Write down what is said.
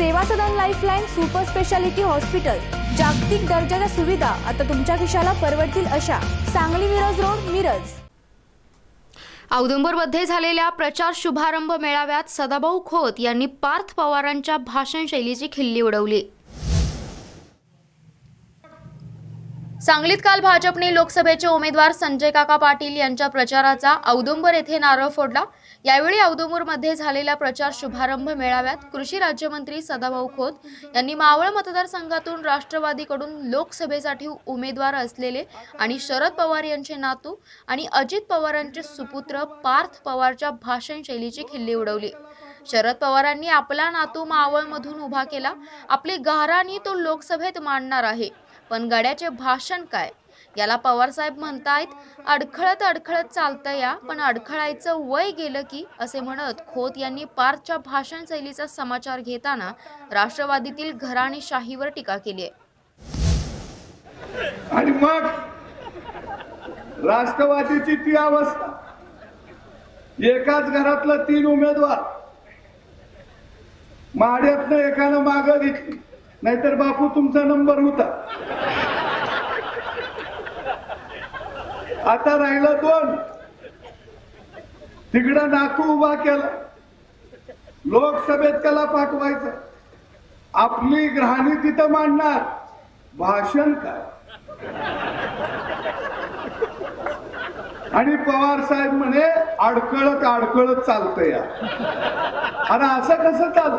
Seva Sadan lifeline super speciality hospital जागतिक दर्जाच्या सुविधा आता तुमच्या खिशाला परवडतील अशा. सांगली मिरज रोड मिरज. औदुंबरमध्ये झालेल्या प्रचार शुभारंभ मेळाव्यात सदाभाऊ खोत यांनी पार्थ पवारांच्या भाषणशैलीची खिल्ली उडवली. सांगलीत काल भाजपने लोकसभेचे उमेदवार संजय काका पाटील यांच्या प्रचाराचा औदुंबर येथे नारळ फोडला. यावेळी औदुंबरमध्ये झालेल्या प्रचार शुभारंभ मेळाव्यात कृषी राज्यमंत्री सदाभाऊ खोत यांनी मावळ मतदारसंघातून राष्ट्रवादीकडून लोकसभेसाठी उमेदवार असलेले आणि शरद पवार यांचे नातू आणि अजित पवारांचे सुपुत्र पार्थ पवारच्या भाषण शैलीची खिल्ली उडवली. शरद पवारांनी आपला नातू मावळमधून उभा केला. आपली गाऱ्हाणी तो लोकसभेत मांडणार आहे. पण गड्याचे भाषण काय? याला पवारसाहेब म्हणतायत अडखळत अडखळत चालतं या पण अडखळायचं वय गेलं की असे म्हणत खोत यांनी पारच्या भाषण शैलीचा समाचार घेताना राष्ट्रवादीतील घराणेशाहीवर टीका केली आहे. आणि मग राष्ट्रवादीची ती अवस्था. एकाच घरातलं तीन उमेदवार. माड्यातनं एकानं माग घेतली. नाहीतर बापू तुमचा नंबर होता. आता राहिला दोन. तिकडं नाकू उभा केला. लोकसभेत कला पाठवायचं. आपली ग्रहाणी तिथं मांडणार. भाषण काय? आणि पवार साहेब म्हणे अडकळत अडकळत चालतं या. आणि असं कसं चालू?